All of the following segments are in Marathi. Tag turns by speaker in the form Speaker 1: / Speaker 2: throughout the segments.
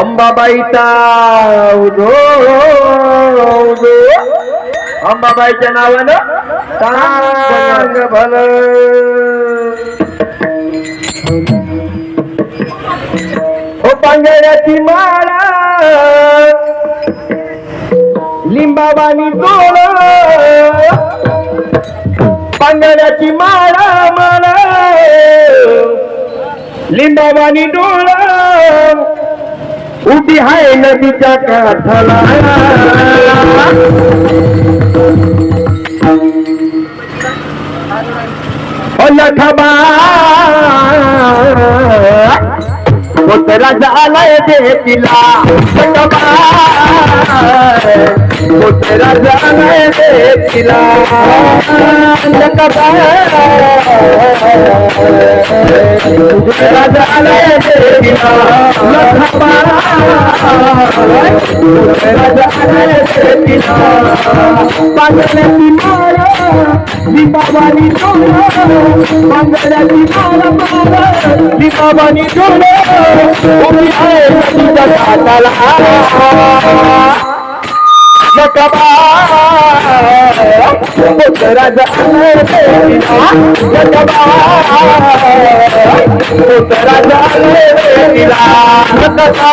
Speaker 1: अंबाबाईचा उदो उदो अंबाबाईच्या नावानं सांग भल. हो पांगळ्याची माळा. लिंबाबानी डोळ पांगळ्याची माळा माळा लिंबावानी डोळा. उभी आहे नदीच्या काठाला. ओ लखबा झालाय देतीला. लखबा झालाय देतीला. लखबा झालाय देतीला. लखबा झालाय देतीला. पागल्याची पागल्याची लिंबावानी डोळा उभी आहे नदीच्या काठाला लकबा पुत्र झालाय देतीला लकबा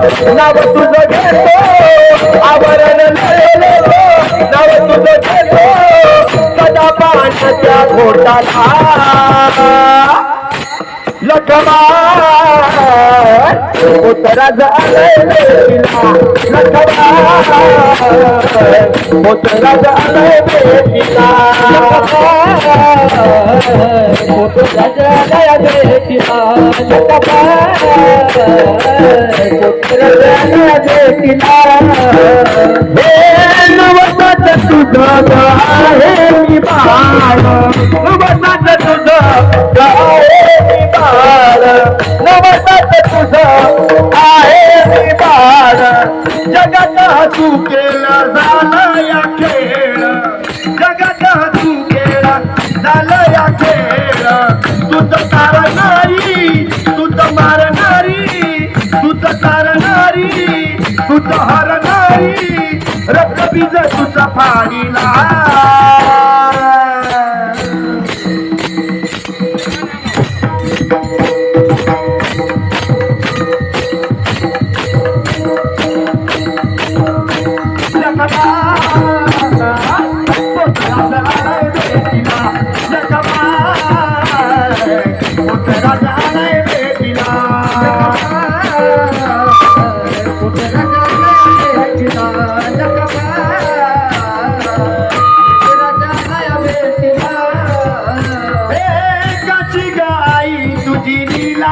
Speaker 1: नाव तुझं घेतो आवरण लेलो नाव तुझं घेतो सदा पाण्याच्या घोटाला. उतरा झालंय बेटीला लखमा उतरा झालंय बेटीला तू केला झाला या खेळ. जगात तू केला झाला या खेळ. तुझं तारणारी तुझं मारणारी तुझं तारणारी तुझं हरणारी रक्त बीज तुझं फाडीला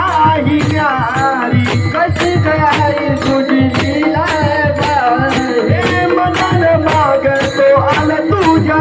Speaker 1: लीलाही न्यारी कशी गाई तुझी लीला हे मनान मागतो आल तुझ्या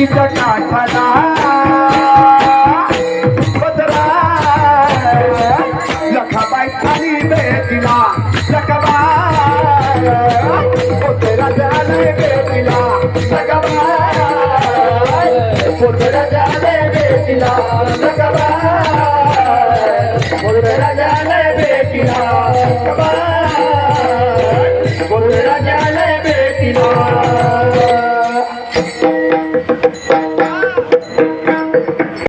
Speaker 1: नदीच्या काठाला पदरा लखाबाई खाली बेटीला लखाबाई। पोते राजाने बेटीला लखाबाई। पोते राजाने बेटीला